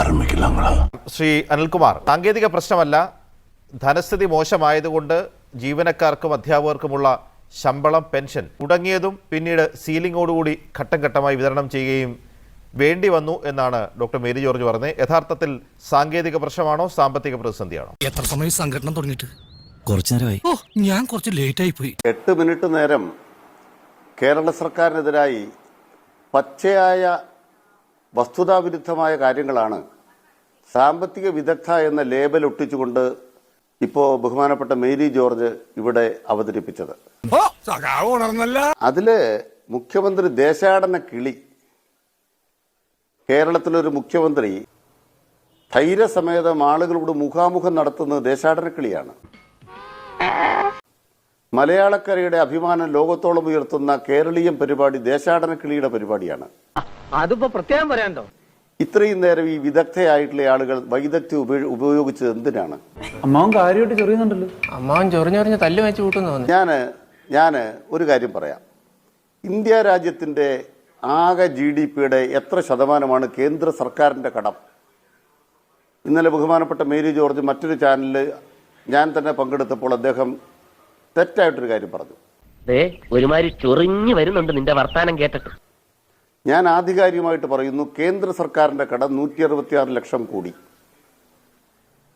ആരംഭിക്കലാങ്ങളാ ശ്രീ അനിൽകുമാർ സാങ്കേതിക പ്രശ്നമല്ല ധനസ്ഥിതി മോശമായതുകൊണ്ട് ജീവനക്കാർക്കും അധ്യാപകർക്കുമുള്ള ശമ്പളം പെൻഷൻ മുടങ്ങിയതും പിന്നീട് സീലിംഗോടുകൂടി ഘട്ടം ഘട്ടമായി വിതരണം ചെയ്യുകയും വേണ്ടി വന്നു എന്നാണ് ഡോക്ടർ മേരി ജോർജ് പറഞ്ഞത്. യഥാർത്ഥത്തിൽ സാങ്കേതിക പ്രശ്നമാണോ സാമ്പത്തിക പ്രതിസന്ധിയാണോ? എത്ര സമയം സംഘടന തുടങ്ങിയിട്ട്? കുറച്ചു നേരമായി. ഓ ഞാൻ കുറച്ച് ലേറ്റ് ആയി പോയി. എട്ട് മിനിറ്റ് നേരം കേരള സർക്കാരിനെതിരായി പച്ചയായ വസ്തുതാവിരുദ്ധമായ കാര്യങ്ങളാണ് സാമ്പത്തിക വിദഗ്ധ എന്ന ലേബൽ ഒട്ടിച്ചുകൊണ്ട് ഇപ്പോ ബഹുമാനപ്പെട്ട മേരി ജോർജ് ഇവിടെ അവതരിപ്പിച്ചത്. അതിൽ മുഖ്യമന്ത്രി ദേശാടന കിളി. കേരളത്തിലൊരു മുഖ്യമന്ത്രി ധൈര്യസമേതം ആളുകളോട് മുഖാമുഖം നടത്തുന്നത് ദേശാടന കിളിയാണ്. മലയാളക്കരയുടെ അഭിമാനം ലോകത്തോളം ഉയർത്തുന്ന കേരളീയം പരിപാടി ദേശാടന കിളിയുടെ പരിപാടിയാണ്. അതിപ്പോ പ്രത്യേകം പറയാണ്ടോ ഇത്രയും നേരം ഈ വിദഗ്ധയായിട്ടുള്ള ആളുകൾ വൈദഗ്ധ്യം ഉപയോ- ഉപയോഗിച്ചത് എന്തിനാണ്? അമ്മാവൻ കാര്യമായിട്ട് ചെറിയുന്നുണ്ടല്ലോ അമ്മാവൻ ചൊറിഞ്ഞൊറിഞ്ഞ് തല്ല് വെച്ച് കൂട്ടുന്നു തോന്നുന്നു ഞാൻ ഞാൻ ഒരു കാര്യം പറയാം. ഇന്ത്യ രാജ്യത്തിന്റെ ആകെ ജി ഡി പിയുടെ എത്ര ശതമാനമാണ് കേന്ദ്ര സർക്കാരിന്റെ കടം? ഇന്നലെ ബഹുമാനപ്പെട്ട മേരി ജോർജ് മറ്റൊരു ചാനലിൽ ഞാൻ തന്നെ പങ്കെടുത്തപ്പോൾ അദ്ദേഹം തെറ്റായിട്ടൊരു കാര്യം പറഞ്ഞു. ദേ ഒരുമാതിരി ചൊറിഞ്ഞു വരുന്നുണ്ട് നിന്റെ വർത്താനം കേട്ടിട്ട്. ഞാൻ ആധികാരികമായിട്ട് പറയുന്നു കേന്ദ്ര സർക്കാരിന്റെ കടം നൂറ്റി അറുപത്തിയാറ് ലക്ഷം കൂടി.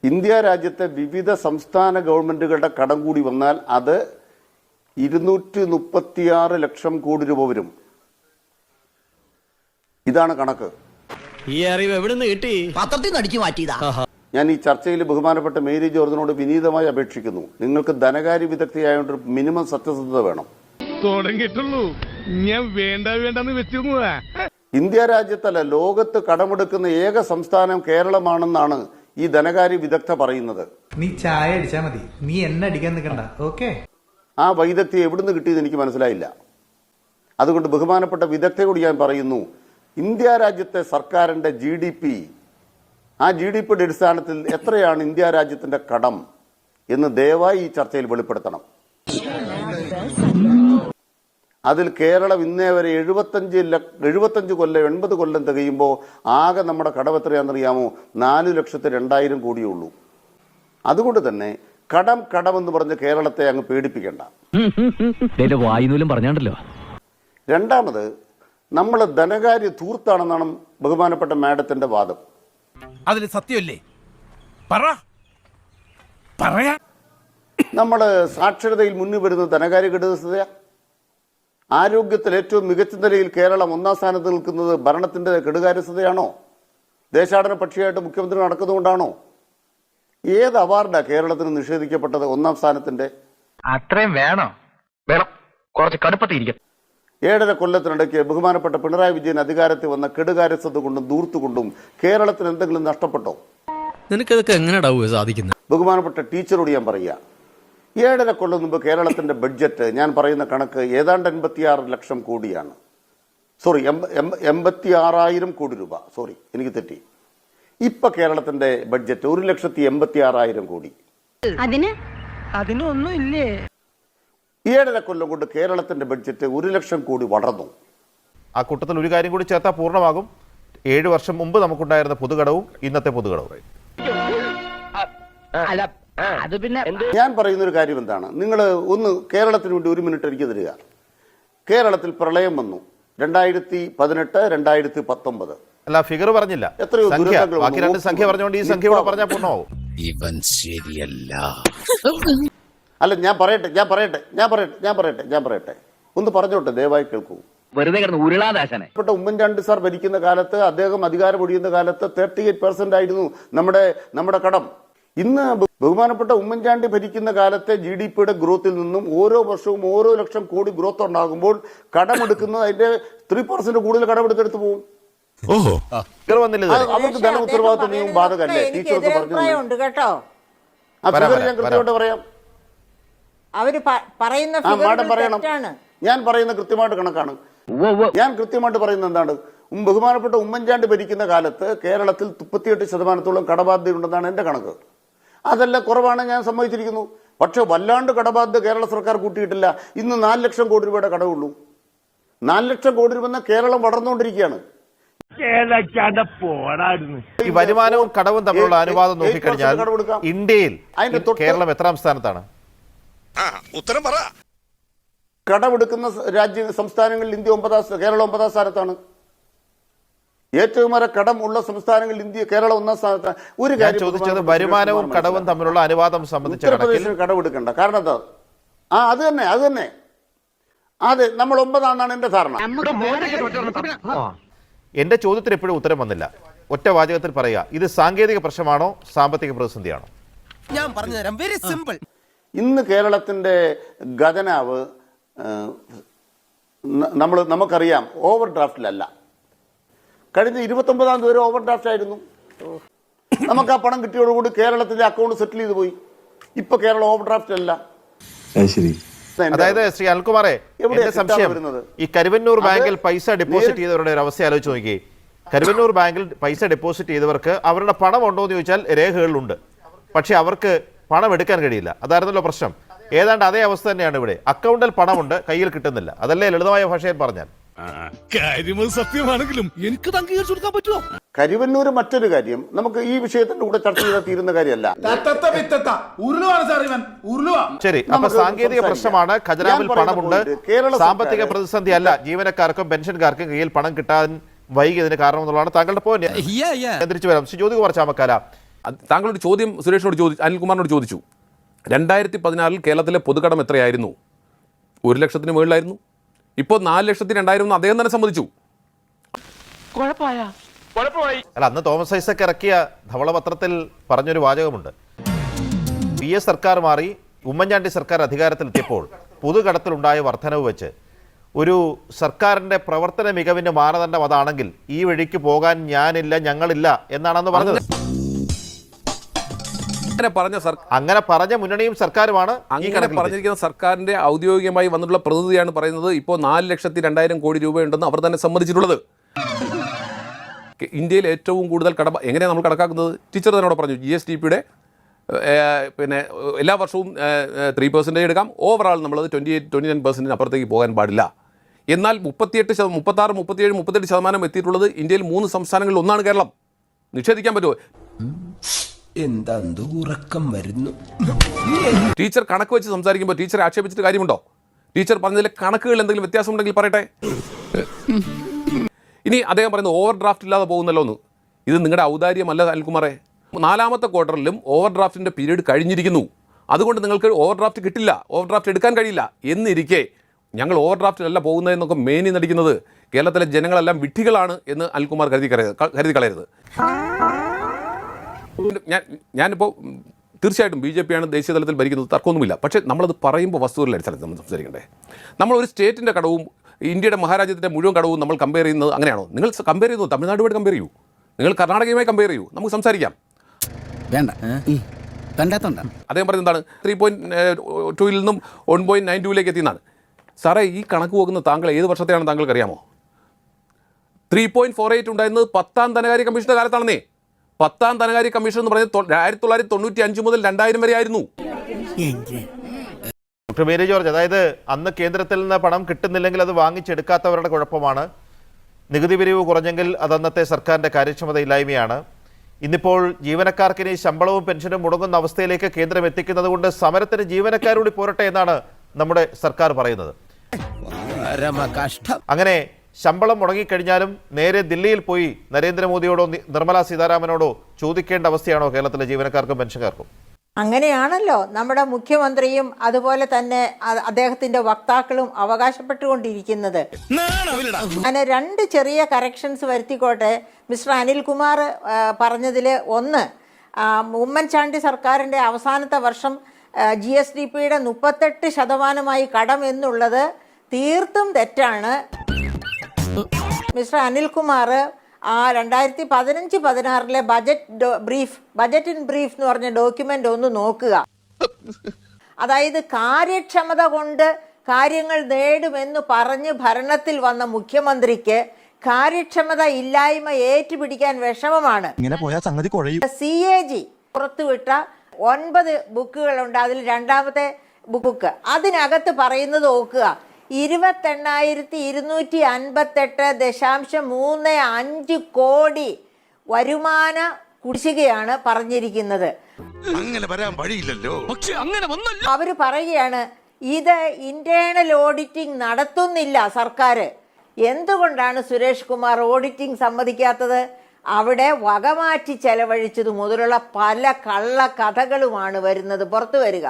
ഇന്ത്യ രാജ്യത്തെ വിവിധ സംസ്ഥാന ഗവൺമെന്റുകളുടെ കടം കൂടി വന്നാൽ അത് ഇരുന്നൂറ്റി മുപ്പത്തിയാറ് ലക്ഷം കോടി രൂപ വരും. ഇതാണ് കണക്ക്. ഈ അറിവ് എവിടുന്ന് കിട്ടി? പത്രത്തിൽ നിന്ന് അടിച്ചു മാറ്റിയതാ. ഞാൻ ഈ ചർച്ചയിൽ ബഹുമാനപ്പെട്ട മേരി ജോർജിനോട് വിനീതമായി അപേക്ഷിക്കുന്നു. നിങ്ങൾക്ക് ധനകാര്യ വിദഗ്ധയായോണ്ട് മിനിമം സത്യസന്ധത വേണം. തുടങ്ങിയിട്ടുള്ളൂ. ഞാൻ വേണ്ട വേണ്ടെന്ന് വെച്ചിരുന്നതാ. ഇന്ത്യ രാജ്യത്തല്ല ലോകത്ത് കടമെടുക്കുന്ന ഏക സംസ്ഥാനം കേരളമാണെന്നാണ് ഈ ധനകാര്യ വിദഗ്ധ പറയുന്നത്. നീ ചായ അടിച്ചാ മതി. നീ എന്നെ അടിക്കാൻ നിൽക്കണ്ട ഓക്കെ? ആ വൈദഗ്ധ്യം എവിടുന്ന് കിട്ടിയെന്ന് എനിക്ക് മനസ്സിലായില്ല. അതുകൊണ്ട് ബഹുമാനപ്പെട്ട വിദഗ്ധയോട് ഞാൻ പറയുന്നു ഇന്ത്യ രാജ്യത്തെ സർക്കാരിന്റെ ജി ഡി പി ആ ജി ഡി പിയുടെ അടിസ്ഥാനത്തിൽ എത്രയാണ് ഇന്ത്യ രാജ്യത്തിന്റെ കടം എന്ന് ദയവായി ഈ ചർച്ചയിൽ വെളിപ്പെടുത്തണം. അതിൽ കേരളം ഇന്നേ വരെ എഴുപത്തഞ്ച് എഴുപത്തഞ്ച് കൊല്ലം എൺപത് കൊല്ലം തികയുമ്പോൾ ആകെ നമ്മുടെ കടം എത്രയാണെന്നറിയാമോ? നാല് ലക്ഷത്തി രണ്ടായിരം കോടിയേ ഉള്ളൂ അതുകൊണ്ട് തന്നെ കടം കടം എന്ന് പറഞ്ഞ് കേരളത്തെ അങ്ങ് പേടിപ്പിക്കേണ്ട. വായുനൂലും പറഞ്ഞാണ്ടല്ലോ. രണ്ടാമത് നമ്മൾ ധനകാര്യ തൂർത്താണെന്നാണ് ബഹുമാനപ്പെട്ട മാഡത്തിന്റെ വാദം. അതിന് സത്യമല്ലേ? പറ. പറയാ. നമ്മൾ സാക്ഷരതയിൽ മുന്നിൽ വരുന്ന ധനകാര്യ കെടുതസ്ഥതയാ ആരോഗ്യത്തിൽ ഏറ്റവും മികച്ച നിലയിൽ കേരളം ഒന്നാം സ്ഥാനത്ത് നിൽക്കുന്നത് ഭരണത്തിന്റെ കെടുകാര്യസ്ഥതയാണോ? ദേശാടന പക്ഷിയായിട്ട് മുഖ്യമന്ത്രി നടക്കുന്നതുകൊണ്ടാണോ? ഏത് അവാർഡാ കേരളത്തിന് നിഷേധിക്കപ്പെട്ടത് ഒന്നാം സ്ഥാനത്തിന്റെ? അത്രയും വേണം. വേണം. കുറച്ച് കടുപ്പത്തിരിക്കും ഏഴര കൊല്ലത്തിനിടയ്ക്ക് ബഹുമാനപ്പെട്ട പിണറായി വിജയൻ അധികാരത്തിൽ വന്ന കെടുകാര്യസ്ഥത കൊണ്ടും ദൂർത്തുകൊണ്ടും കേരളത്തിന് എന്തെങ്കിലും നഷ്ടപ്പെട്ടോ? നിനക്കതൊക്കെ എങ്ങനെയാടാവുക സാധിക്കുന്നത് ബഹുമാനപ്പെട്ട ടീച്ചറോട് ഞാൻ പറയുക ഏഴര കൊല്ലം മുമ്പ് കേരളത്തിന്റെ ബഡ്ജറ്റ് ഞാൻ പറയുന്ന കണക്ക് ഏതാണ്ട് എൺപത്തിയാറ് ലക്ഷം കോടിയാണ്. സോറി എൺപത്തി ആറായിരം കോടി രൂപ. സോറി എനിക്ക് തെറ്റി. ഇപ്പൊ കേരളത്തിന്റെ ബഡ്ജറ്റ് ഒരു ലക്ഷത്തി എൺപത്തി ആറായിരം കോടി. അതിന്? അതിനൊന്നും ഇല്ലേ ഏഴര കൊല്ലം കൊണ്ട് കേരളത്തിന്റെ ബഡ്ജറ്റ് ഒരു ലക്ഷം കോടി വളർന്നു. ആ കൂട്ടത്തിൽ ഒരു കാര്യം കൂടി ചേർത്താൽ പൂർണമാകും. ഏഴ് വർഷം മുമ്പ് നമുക്കുണ്ടായിരുന്ന പൊതുകടവും ഇന്നത്തെ പൊതുകടവും അല്ല അത് പിന്നെ ഞാൻ പറയുന്ന ഒരു കാര്യം എന്താണ്? നിങ്ങൾ ഒന്ന് കേരളത്തിന് വേണ്ടി ഒരു മിനിറ്റ് എനിക്ക് തരിക. കേരളത്തിൽ പ്രളയം വന്നു. രണ്ടായിരത്തി പതിനെട്ട് രണ്ടായിരത്തി പത്തൊമ്പത്. അല്ല ഫിഗർ പറഞ്ഞില്ല. എത്രയോ ദുരന്തങ്ങൾ ബാക്കി രണ്ട് സംഖ്യ പറഞ്ഞുകൊണ്ട് ഈ സംഖ്യ കൂടെ പറഞ്ഞാൽ പൂർണമാവും. ഇവൻ ശരിയല്ല. അല്ല ഞാൻ പറയട്ടെ ഞാൻ പറയട്ടെ ഞാൻ പറയട്ടെ ഞാൻ പറയട്ടെ ഞാൻ പറയട്ടെ. ഒന്ന് പറഞ്ഞോട്ടെ ദയവായി കേൾക്കൂ. വെറുതെ കിടന്ന് ഉരുളാദാശനെ. പ്പെട്ട ഉമ്മൻചാണ്ടി സാർ ഭരിക്കുന്ന കാലത്ത് അദ്ദേഹം അധികാരം ഒഴിയുന്ന കാലത്ത് തേർട്ടി എയ്റ്റ് പെർസെന്റ് ആയിരുന്നു നമ്മുടെ നമ്മുടെ കടം. ഇന്ന് ബഹുമാനപ്പെട്ട ഉമ്മൻചാണ്ടി ഭരിക്കുന്ന കാലത്തെ ജി ഡി പിയുടെ ഗ്രോത്തിൽ നിന്നും ഓരോ വർഷവും ഓരോ ലക്ഷം കോടി ഗ്രോത്ത് ഉണ്ടാകുമ്പോൾ കടമെടുക്കുന്നത് അതിന്റെ ത്രീ പെർസെന്റ് കൂടുതൽ കടമെടുത്തെടുത്ത് പോകും ഓഹോ. അവർക്ക് ധന ഉത്തരവാദിത്വ നിയമം ബാധകല്ലേ ടീച്ചർക്ക് പറഞ്ഞു ഉണ്ട് കേട്ടോ. ഞാൻ കൃത്യമായിട്ട് പറയാം. അവർ പറയുന്ന ആ മാഡം പറയണം. ഞാൻ പറയുന്ന കൃത്യമായിട്ട് കണക്കാണ്. ഞാൻ കൃത്യമായിട്ട് പറയുന്നത് എന്താണ്? ബഹുമാനപ്പെട്ട ഉമ്മൻചാണ്ടി ഭരിക്കുന്ന കാലത്ത് കേരളത്തിൽ മുപ്പത്തിയെട്ട് ശതമാനത്തോളം കടബാധ്യതയുണ്ടെന്നാണ് എന്റെ കണക്ക്. അതല്ല കുറവാണ് ഞാൻ സമ്മതിച്ചിരിക്കുന്നു. പക്ഷേ വല്ലാണ്ട് കടബാധ്യത കേരള സർക്കാർ കൂട്ടിയിട്ടില്ല. ഇന്ന് നാല് ലക്ഷം കോടി രൂപയുടെ കടവുള്ളൂ. നാല് ലക്ഷം കോടി രൂപ എന്ന കേരളം വളർന്നുകൊണ്ടിരിക്കുകയാണ്. ഈ വരുമാനവും കടവും തമ്മിലുള്ള അനുവാദം അനുപാതം നോക്കിക്കഴിഞ്ഞാൽ ഇന്ത്യയിൽ കേരളം എത്രാം സ്ഥാനത്താണ്? ഉത്തരം പറ. കടമെടുക്കുന്ന രാജ്യ സംസ്ഥാനങ്ങളിൽ ഇന്ത്യ ഒമ്പതാം കേരളം ഒമ്പതാം സ്ഥാനത്താണ്. ഏറ്റവും ഏറെ കടം ഉള്ള സംസ്ഥാനങ്ങളിൽ ഇന്ത്യ കേരളം ഒന്നാം സ്ഥാനത്ത്. ഒരു കാര്യം ചോദിച്ചത് വരുമാനവും കടവും തമ്മിലുള്ള അനുവാദം സംബന്ധിച്ച് ഉത്തർപ്രദേശിന് കടമെടുക്കണ്ട കാരണം എന്താ? ആ അത് തന്നെ അത് തന്നെ. അതെ നമ്മൾ ഒമ്പതാണെന്നാണ് എന്റെ ധാരണ. എന്റെ ചോദ്യത്തിന് എപ്പോഴും ഉത്തരം വന്നില്ല. ഒറ്റ വാചകത്തിൽ പറയുക ഇത് സാങ്കേതിക പ്രശ്നമാണോ സാമ്പത്തിക പ്രതിസന്ധിയാണോ? ഞാൻ പറഞ്ഞു തരാം. വെരി സിമ്പിൾ ഇന്ന് കേരളത്തിന്റെ ഖജനാവ് നമ്മൾ നമുക്കറിയാം ഓവർ ഡ്രാഫ്റ്റിലല്ല കഴിഞ്ഞ ഇരുപത്തൊമ്പതാം തീയതി വരെ ഓവർ ഡ്രാഫ്റ്റ് ആയിരുന്നു. നമുക്ക് ആ പണം കിട്ടിയോടുകൂടി കേരളത്തിന്റെ അക്കൗണ്ട് സെറ്റിൽ ചെയ്ത് പോയി. ഇപ്പൊ കേരളം ഓവർ ഡ്രാഫ്റ്റ് അല്ല അതായത് ശ്രീ അൽകുമാറെ സംശയം വരുന്നത്? ഈ കരുവന്നൂർ ബാങ്കിൽ പൈസ ഡെപ്പോസിറ്റ് ചെയ്തവരുടെ ഒരു അവസ്ഥ ആലോചിച്ച് നോക്കി കരുവന്നൂർ ബാങ്കിൽ പൈസ ഡെപ്പോസിറ്റ് ചെയ്തവർക്ക് അവരുടെ പണം ഉണ്ടോ എന്ന് ചോദിച്ചാൽ രേഖകളിലുണ്ട്. പക്ഷെ അവർക്ക് പണം എടുക്കാൻ കഴിയില്ല. അതായിരുന്നല്ലോ പ്രശ്നം. ഏതാണ്ട് അതേ അവസ്ഥ തന്നെയാണ് ഇവിടെ. അക്കൗണ്ടിൽ പണമുണ്ട് കയ്യിൽ കിട്ടുന്നില്ല. അതല്ലേ ലളിതമായ ഭാഷയിൽ പറഞ്ഞാൽ. കാര്യമത് സത്യമാണെങ്കിലും എനിക്ക് അംഗീകരിച്ചു കൊടുക്കാൻ പറ്റുമോ? കരുവന്നൂർ മറ്റൊരു കാര്യം നമുക്ക് ഈ വിഷയത്തിന്റെ കൂടെ ചർച്ച ചെയ്താൽ തീരുന്ന കാര്യമല്ല. ഉരുളുവാണ് സാർ ഇവൻ. ഉരുളുവാ. ശരി അപ്പൊ സാങ്കേതിക പ്രശ്നമാണ്. ഖജനാവിൽ പണമുണ്ട്. കേരള സാമ്പത്തിക പ്രതിസന്ധി അല്ല ജീവനക്കാർക്കും പെൻഷൻകാർക്കും കയ്യിൽ പണം കിട്ടാൻ വൈകിയതിന് കാരണം എന്നുള്ളതാണ് താങ്കളുടെ പോയിന്റ് ഞാൻ തിരിച്ചു വരാം. ജ്യോതി കുമാർ ചാമക്കാല. താങ്കളുടെ താങ്കളൊരു ചോദ്യം സുരേഷിനോട് ചോദിച്ചു അനിൽകുമാറിനോട് ചോദിച്ചു. രണ്ടായിരത്തി പതിനാറിൽ കേരളത്തിലെ പൊതുകടം എത്രയായിരുന്നു? ഒരു ലക്ഷത്തിന് മുകളിലായിരുന്നു. ഇപ്പോൾ നാല് ലക്ഷത്തി രണ്ടായിരം എന്ന് അദ്ദേഹം തന്നെ സമ്മതിച്ചു. അല്ല അന്ന് തോമസ് ഐസക് ഇറക്കിയ ധവളപത്രത്തിൽ പറഞ്ഞൊരു വാചകമുണ്ട്. പി എസ് സർക്കാർ മാറി ഉമ്മൻചാണ്ടി സർക്കാർ അധികാരത്തിലെത്തിയപ്പോൾ പുതുകടത്തിലുണ്ടായ വർധനവ് വെച്ച് ഒരു സർക്കാരിന്റെ പ്രവർത്തന മികവിന്റെ മാനദണ്ഡം അതാണെങ്കിൽ ഈ വഴിക്ക് പോകാൻ ഞാനില്ല ഞങ്ങളില്ല എന്നാണെന്ന് പറഞ്ഞത്. അങ്ങനെ പറഞ്ഞ അങ്ങനെ പറഞ്ഞ മുന്നണിയും സർക്കാരുമാണ് അങ്ങനെ പറഞ്ഞിരിക്കുന്ന സർക്കാരിന്റെ ഔദ്യോഗികമായി വന്നിട്ടുള്ള പ്രതിനിധിയാണ് പറയുന്നത്. ഇപ്പോൾ നാല് ലക്ഷത്തി രണ്ടായിരം കോടി രൂപയുണ്ടെന്ന് അവർ തന്നെ സമ്മതിച്ചിട്ടുള്ളത്. ഇന്ത്യയിൽ ഏറ്റവും കൂടുതൽ കട എങ്ങനെയാണ് നമ്മൾ കണക്കാക്കുന്നത്? ടീച്ചർ തന്നോട് പറഞ്ഞു ജി എസ് ടി പിയുടെ പിന്നെ എല്ലാ വർഷവും ത്രീ പെർസെന്റേജ് എടുക്കാം. ഓവറാൾ നമ്മൾ ട്വന്റി എയ്റ്റ് ട്വന്റി നയൻ പെർസെന്റിന് അപ്പുറത്തേക്ക് പോകാൻ പാടില്ല. എന്നാൽ മുപ്പത്തിയെട്ട് ശത മുപ്പത്താറ് മുപ്പത്തിയേഴ് മുപ്പത്തെട്ട് ശതമാനം എത്തിയിട്ടുള്ളത് ഇന്ത്യയിൽ മൂന്ന് സംസ്ഥാനങ്ങളിൽ ഒന്നാണ് കേരളം. നിഷേധിക്കാൻ പറ്റുമോ? എന്താ ഉറക്കം വരുന്നു? ടീച്ചർ കണക്ക് വെച്ച് സംസാരിക്കുമ്പോൾ ടീച്ചറെ ആക്ഷേപിച്ചിട്ട് കാര്യമുണ്ടോ? ടീച്ചർ പറഞ്ഞതിലെ കണക്കുകൾ എന്തെങ്കിലും വ്യത്യാസം ഉണ്ടെങ്കിൽ പറയട്ടെ? ഇനി അദ്ദേഹം പറയുന്നത് ഓവർ ഡ്രാഫ്റ്റ് ഇല്ലാതെ പോകുന്നല്ലോ എന്ന് ഇത് നിങ്ങളുടെ ഔദാര്യമല്ല അൽകുമാറെ നാലാമത്തെ ക്വാർട്ടറിലും ഓവർ ഡ്രാഫ്റ്റിന്റെ പീരീഡ് കഴിഞ്ഞിരിക്കുന്നു. അതുകൊണ്ട് നിങ്ങൾക്ക് ഓവർ ഡ്രാഫ്റ്റ് കിട്ടില്ല ഓവർ ഡ്രാഫ്റ്റ് എടുക്കാൻ കഴിയില്ല. എന്നിരിക്കെ ഞങ്ങൾ ഓവർ ഡ്രാഫ്റ്റിലല്ല പോകുന്നതെന്നൊക്കെ മേനി നടിക്കുന്നത്. കേരളത്തിലെ ജനങ്ങളെല്ലാം വിഡ്ഢികളാണ് എന്ന് അൽകുമാർ കരുതി കരുതി കളയരുത്. ഞാൻ ഞാനിപ്പോൾ തീർച്ചയായിട്ടും ബി ജെ പിയാണ് ദേശീയ തലത്തിൽ ഭരിക്കുന്നത് തർക്കമൊന്നുമില്ല. പക്ഷേ നമ്മളത് പറയുമ്പോൾ വസ്തുതകളുടെ അടിസ്ഥാനത്തിൽ നമ്മൾ സംസാരിക്കണ്ടേ? നമ്മൾ ഒരു സ്റ്റേറ്റിന്റെ കടവും ഇന്ത്യയുടെ മഹാരാജ്യത്തിന്റെ മുഴുവൻ കടവും നമ്മൾ കമ്പയർ ചെയ്യുന്നത് അങ്ങനെയാണോ? നിങ്ങൾ കമ്പയർ ചെയ്യുന്നത് തമിഴ്നാടുമായിട്ട് കമ്പയർ ചെയ്യൂ. നിങ്ങൾ കർണാടകയുമായി കമ്പയർ ചെയ്യൂ. നമുക്ക് സംസാരിക്കാം. വേണ്ട. കണ്ടാത്തോണ്ട അദ്ദേഹം പറയുന്നത് എന്താണ്? ത്രീ പോയിന്റ് ടൂയിൽ നിന്നും വൺ പോയിന്റ് നയൻ ടൂയിലേക്ക് എത്തിയെന്നാണ്. സാറേ ഈ കണക്ക് പോകുന്ന താങ്കൾ ഏത് വർഷത്തെയാണ് താങ്കൾക്ക് അറിയാമോ ത്രീ പോയിന്റ് ഫോർ എയ്റ്റ് ഉണ്ടായിരുന്നത് പത്താം ധനകാര്യ കമ്മീഷന്റെ കാലത്താണെന്നേ. പത്താം ധനകാര്യ കമ്മീഷൻ എന്ന് പറയുന്നത് ആയിരത്തി തൊള്ളായിരത്തി തൊണ്ണൂറ്റി അഞ്ച് മുതൽ രണ്ടായിരം വരെ ആയിരുന്നു. ഡോക്ടർ മേരി ജോർജ് അതായത് അന്ന് കേന്ദ്രത്തിൽ നിന്ന് പണം കിട്ടുന്നില്ലെങ്കിൽ അത് വാങ്ങിച്ചെടുക്കാത്തവരുടെ കുഴപ്പമാണ്. നികുതി പിരിവ് കുറഞ്ഞെങ്കിൽ അത് അന്നത്തെ സർക്കാരിന്റെ കാര്യക്ഷമതയില്ലായ്മയാണ് ഇന്നിപ്പോൾ ജീവനക്കാർക്കിനി ശമ്പളവും പെൻഷനും മുടങ്ങുന്ന അവസ്ഥയിലേക്ക് കേന്ദ്രം എത്തിക്കുന്നത് കൊണ്ട് സമരത്തിന് ജീവനക്കാരോട് പോരട്ടെ എന്നാണ് നമ്മുടെ സർക്കാർ പറയുന്നത്. കഷ്ടം അങ്ങനെ ശമ്പളം മുടങ്ങിക്കഴിഞ്ഞാലും നേരെ ദില്ലിയിൽ പോയി നരേന്ദ്രമോദിയോടോ നിർമ്മലാ സീതാരാമനോടോ ചോദിക്കേണ്ട അവസ്ഥയാണോ കേരളത്തിലെ ജീവനക്കാർക്കും പെൻഷൻകാർക്കും? അങ്ങനെയാണല്ലോ. നമ്മുടെ മുഖ്യമന്ത്രിയും അതുപോലെ തന്നെ അദ്ദേഹത്തിന്റെ വക്താക്കളും അവകാശപ്പെട്ടുകൊണ്ടിരിക്കുന്നത്. അങ്ങനെ രണ്ട് ചെറിയ കറക്ഷൻസ് വരുത്തിക്കോട്ടെ. മിസ്റ്റർ അനിൽകുമാർ പറഞ്ഞതിൽ ഒന്ന് ഉമ്മൻചാണ്ടി സർക്കാരിന്റെ അവസാനത്തെ വർഷം ജി എസ് ഡി പിയുടെ മുപ്പത്തെട്ട് ശതമാനമായി കടം എന്നുള്ളത് തീർത്തും തെറ്റാണ്. മിസ്റ്റർ അനിൽകുമാർ ആ രണ്ടായിരത്തി പതിനഞ്ച് പതിനാറിലെ budget brief budget in brief എന്ന് പറഞ്ഞ ഡോക്യുമെന്റ് ഒന്ന് നോക്കുക. അതായത് കാര്യക്ഷമത കൊണ്ട് കാര്യങ്ങൾ നേടുമെന്ന് പറഞ്ഞ് ഭരണത്തിൽ വന്ന മുഖ്യമന്ത്രിക്ക് കാര്യക്ഷമത ഇല്ലായ്മ ഏറ്റുപിടിക്കാൻ വിഷമമാണ്. ഇങ്ങനെ പോയാൽ സംഗതി സി എ ജി പുറത്തുവിട്ട ഒൻപത് ബുക്കുകളുണ്ട്. അതിൽ രണ്ടാമത്തെ ബുക്ക്. അതിനകത്ത് പറയുന്നത് നോക്കുക ഇരുപത്തെണ്ണായിരത്തി ഇരുന്നൂറ്റി അൻപത്തെട്ട് ദശാംശം മൂന്ന് അഞ്ച് കോടി വരുമാന കുടിശ്ശികയാണ് പറഞ്ഞിരിക്കുന്നത്. അങ്ങനെ വരാൻ വഴിയില്ലല്ലോ. പക്ഷെ അങ്ങനെ വന്നല്ലോ. അവർ പറയുകയാണ് ഇത് ഇന്റേണൽ ഓഡിറ്റിംഗ് നടത്തുന്നില്ല സർക്കാർ എന്തുകൊണ്ടാണ് സുരേഷ് കുമാർ ഓഡിറ്റിംഗ് സമ്മതിക്കാത്തത്? അവിടെ വകമാറ്റി ചെലവഴിച്ചത് മുതലുള്ള പല കള്ള കഥകളുമാണ് വരുന്നത്. പുറത്തു വരിക.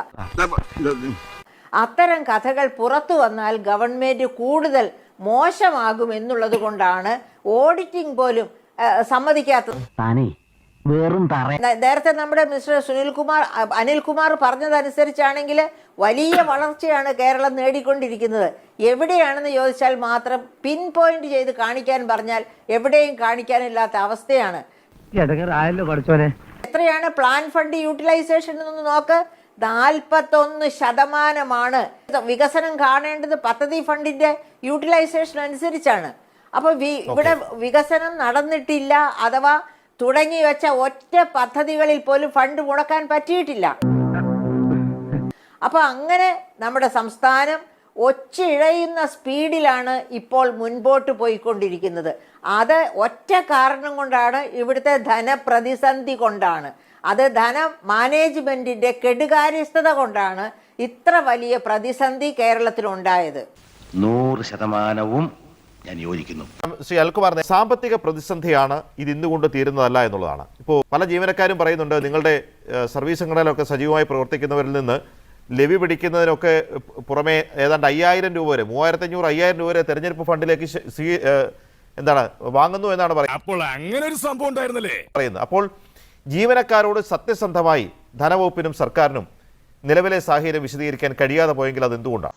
അത്തരം കഥകൾ പുറത്തു വന്നാൽ ഗവൺമെന്റ് കൂടുതൽ മോശമാകും എന്നുള്ളത് കൊണ്ടാണ് ഓഡിറ്റിംഗ് പോലും സമ്മതിക്കാത്തത്. വെറും നേരത്തെ നമ്മുടെ മിസ്റ്റർ സുനിൽകുമാർ അനിൽകുമാർ പറഞ്ഞതനുസരിച്ചാണെങ്കിൽ വലിയ വളർച്ചയാണ് കേരളം നേടിക്കൊണ്ടിരിക്കുന്നത്. എവിടെയാണെന്ന് ചോദിച്ചാൽ മാത്രം പിൻ പോയിന്റ് ചെയ്ത് കാണിക്കാൻ പറഞ്ഞാൽ എവിടെയും കാണിക്കാനില്ലാത്ത അവസ്ഥയാണ്. എത്രയാണ് പ്ലാൻ ഫണ്ട് യൂട്ടിലൈസേഷൻ എന്ന് നോക്ക്. നാൽപ്പത്തൊന്ന് ശതമാനമാണ്. വികസനം കാണേണ്ടത് പദ്ധതി ഫണ്ടിന്റെ യൂട്ടിലൈസേഷൻ അനുസരിച്ചാണ്. അപ്പൊ വി- ഇവിടെ വികസനം നടന്നിട്ടില്ല അഥവാ തുടങ്ങി വെച്ച ഒറ്റ പദ്ധതികളിൽ പോലും ഫണ്ട് മുടക്കാൻ പറ്റിയിട്ടില്ല. അപ്പൊ അങ്ങനെ നമ്മുടെ സംസ്ഥാനം ഒച്ചിഴയുന്ന സ്പീഡിലാണ് ഇപ്പോൾ മുൻപോട്ട് പോയിക്കൊണ്ടിരിക്കുന്നത്. അത് ഒറ്റ കാരണം കൊണ്ടാണ് ഇവിടുത്തെ ധനപ്രതിസന്ധി കൊണ്ടാണ്. അത് ധന മാനേജ്മെന്റിന്റെ കെടുകാര്യസ്ഥത കൊണ്ടാണ് ഇത്ര വലിയ പ്രതിസന്ധി കേരളത്തിലുണ്ടായത്. നൂറ് ശതമാനവും ഞാൻ യോജിക്കുന്നു. ശ്രീ അൽകുമാർ സാമ്പത്തിക പ്രതിസന്ധിയാണ് ഇത് ഇന്നുകൊണ്ട് തീരുന്നതല്ല എന്നുള്ളതാണ്. ഇപ്പോൾ പല ജീവനക്കാരും പറയുന്നുണ്ട് നിങ്ങളുടെ സർവീസ് സംഘടനയിലൊക്കെ സജീവമായി പ്രവർത്തിക്കുന്നവരിൽ നിന്ന് ലവി പിടിക്കുന്നതിനൊക്കെ പുറമേ ഏതാണ്ട് അയ്യായിരം രൂപ വരെ മൂവായിരത്തി അഞ്ഞൂറ് അയ്യായിരം രൂപ വരെ തെരഞ്ഞെടുപ്പ് ഫണ്ടിലേക്ക് എന്താണ് വാങ്ങുന്നു എന്നാണ് പറയുന്നത്. അപ്പോൾ അങ്ങനെ ഒരു സംഭവം ഉണ്ടായിരുന്നല്ലേ? പറയുന്നത്. അപ്പോൾ ജീവനക്കാരോട് സത്യസന്ധമായി ധനവകുപ്പിനും സർക്കാരിനും നിലവിലെ സാഹചര്യം വിശദീകരിക്കാൻ കഴിയാതെ പോയെങ്കിൽ അത് എന്തുകൊണ്ടാണ്?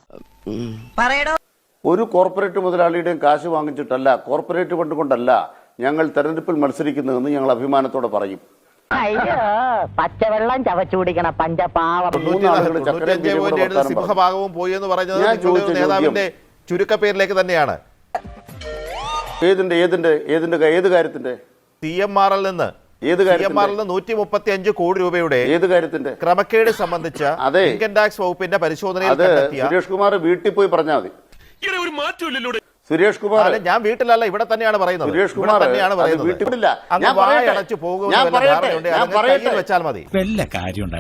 ഒരു കോർപ്പറേറ്റ് മുതലാളിയുടെയും കാശ് വാങ്ങിച്ചിട്ടല്ല കോർപ്പറേറ്റ് ഫണ്ട് കൊണ്ടല്ല ഞങ്ങൾ തെരഞ്ഞെടുപ്പിൽ മത്സരിക്കുന്നതെന്ന് ഞങ്ങൾ അഭിമാനത്തോടെ പറയും. അയ്യോ പച്ചവെള്ളം ചവച്ചു കുടിക്കണ പഞ്ചപാവം തൊണ്ണൂറ്റിയഞ്ച് പോയിന്റ് സിംഹഭാഗവും പോയി എന്ന് പറയുന്നത് ഞാൻ നിങ്ങളുടെ നേതാവിന്റെ ചുരുക്കപ്പേരിലേക്ക് തന്നെയാണ്. ഏതിന്റെ ഏതിന്റെ ഏതിന്റെ ഏത് കാര്യത്തിന്റെ? സി എം ആറിൽ നിന്ന്. ഏത് സി കാര്യത്തിന്റെ? എം ആറിൽ നിന്ന് നൂറ്റി മുപ്പത്തി അഞ്ച് കോടി രൂപയുടെ ഏത് കാര്യത്തിന്റെ? ക്രമക്കേട് സംബന്ധിച്ച അതെ. ഇൻകം ടാക്സ് വകുപ്പിന്റെ പരിശോധനയിൽ അത് സുരേഷ് കുമാർ വീട്ടിൽ പോയി പറഞ്ഞാൽ മതി. ഇങ്ങനെ ഒരു മാറ്റമില്ലല്ലോ സുരേഷ് കുമാർ. അല്ല, ഞാൻ വീട്ടിലല്ല ഇവിടെ തന്നെയാണ് പറയുന്നത്. സുരേഷ് കുമാർ തന്നെയാണ് പറയുന്നത്. വീട്ടിലില്ല. ഞാൻ പറയട്ടെ. വായടച്ച് പോകുമെന്ന് ഞാൻ പറയട്ടെ. ഞാൻ പറയട്ടെ. വെച്ചാൽ മതി. വല്ല കാര്യം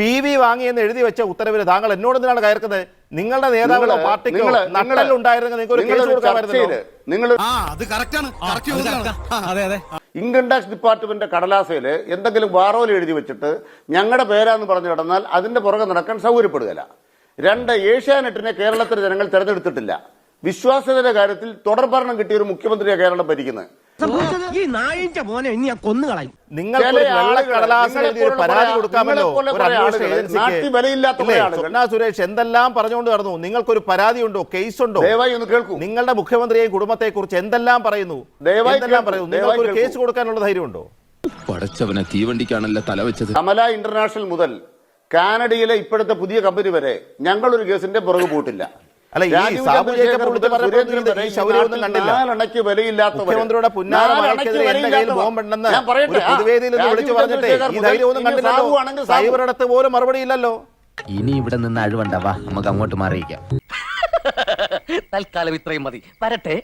പി വി വാങ്ങിയെന്ന് എഴുതി വെച്ച ഉത്തരവിൽ താങ്കൾ എന്നോട് എന്തിനാണ് കയർക്കുന്നത്? നിങ്ങളുടെ നേതാക്കളോ പാർട്ടിക്കോ നട്ടലുണ്ടായിരുന്നെങ്കിൽ നിങ്ങൾക്ക് ഒരു കേസ് നിങ്ങളൊരു കൊടുക്കാമായിരുന്നല്ലോ നിങ്ങൾ ആ അത് കറക്റ്റ് ആണ്. കറക്റ്റ് അതെ അതെ ഇൻകം ടാക്സ് ഡിപ്പാർട്ട്മെന്റ് കടലാസയിൽ എന്തെങ്കിലും വാറോൽ എഴുതി വെച്ചിട്ട് ഞങ്ങളുടെ പേരാന്ന് പറഞ്ഞു കിടന്നാൽ അതിന്റെ പുറകെ നടക്കാൻ സൗകര്യപ്പെടുകയില്ല. രണ്ട് ഏഷ്യാനെറ്റിനെ കേരളത്തിലെ ജനങ്ങൾ തെരഞ്ഞെടുത്തിട്ടില്ല. വിശ്വാസ്യതയുടെ കാര്യത്തിൽ തുടർ ഭരണം കിട്ടിയ ഒരു മുഖ്യമന്ത്രിയാണ് കേരളം ഭരിക്കുന്നത് ഈ നായിന്റെ മോനെ ഇനി ഞാൻ കൊന്നുകളയും പരാതി കൊടുക്കാമല്ലോ? സുരേഷ് എന്തെല്ലാം പറഞ്ഞുകൊണ്ട് നടന്നു? നിങ്ങൾക്കൊരു പരാതി ഉണ്ടോ ദയവായി ഒന്ന് കേൾക്കൂ. നിങ്ങളുടെ മുഖ്യമന്ത്രിയെയും കുടുംബത്തെ കുറിച്ച് എന്തെല്ലാം പറയുന്നു? എന്തെല്ലാം പറയുന്നു? ദയവായി നിങ്ങൾക്ക് ഒരു കേസ് കൊടുക്കാനുള്ള ധൈര്യം ഉണ്ടോ പടച്ചവനെ തീവണ്ടിക്കാണല്ലോ തല വെച്ചത്? കമല ഇന്റർനാഷണൽ മുതൽ കാനഡയിലെ ഇപ്പോഴത്തെ പുതിയ കമ്പനി വരെ ഞങ്ങളൊരു കേസിന്റെ പുറകു പോയിട്ടില്ല. അല്ല, ഈ സാബു. നാലണയ്ക്ക് വിലയില്ലാത്ത മുഖ്യമന്ത്രിയുടെ എന്റെ കയ്യിൽ ബോംബുണ്ടെന്ന് പൊതുവേദിയിൽ നിന്ന് വിളിച്ചു പറഞ്ഞിട്ടേ ഈ ധൈര്യമൊന്നും കണ്ടില്ലല്ലോ. സൈബറിടത്ത് പോലും മറുപടി ഇല്ലല്ലോ. ഇനി ഇവിടെ നിന്ന് അഴിവണ്ട വാ നമുക്ക് അങ്ങോട്ട് മാറിയിക്കാം തൽക്കാലം ഇത്രയും മതി. വരട്ടെ.